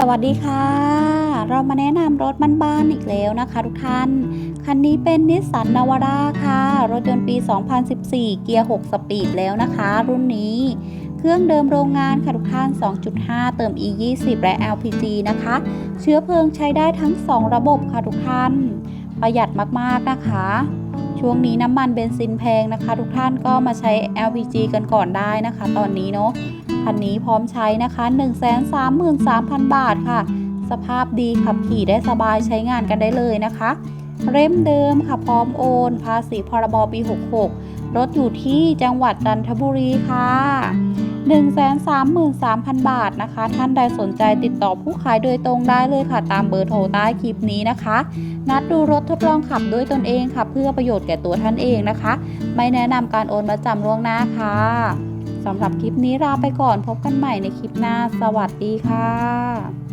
สวัสดีค่ะ เรามาแนะนำรถบ้านๆอีกแล้วนะคะทุกท่าน คันนี้เป็นนิสสันนาวาร่าค่ะ รถยนต์ปี 2014 เกียร์ 6 สปีดแล้วนะคะ รุ่นนี้ เครื่องเดิมโรงงานค่ะทุกท่าน 2.5 เติม e 2 0 และ LPG นะคะ เชื้อเพลิงใช้ได้ทั้ง 2 ระบบค่ะทุกท่าน ประหยัดมากๆนะคะ ช่วงนี้น้ำมันเบนซินแพงนะคะ ทุกท่านก็มาใช้ LPG กันก่อนได้นะคะ ตอนนี้เนาะคันนี้พร้อมใช้นะคะ133,000 บาทค่ะ สภาพดีขับขี่ได้สบายใช้งานกันได้เลยนะคะเล่มเดิมค่ะพร้อมโอน ภาษีพรบปี 66 รถอยู่ที่จังหวัดจันทบุรีค่ะ 133,000 บาทนะคะ ท่านใดสนใจติดต่อผู้ขายโดยตรงได้เลยค่ะ ตามเบอร์โทรใต้คลิปนี้นะคะ นัดดูรถทดลองขับด้วยตนเองค่ะ เพื่อประโยชน์แก่ตัวท่านเองนะคะ ไม่แนะนำการโอนมาจำล่วงหน้าค่ะสำหรับคลิปนี้ลาไปก่อนพบกันใหม่ในคลิปหน้า สวัสดีค่ะ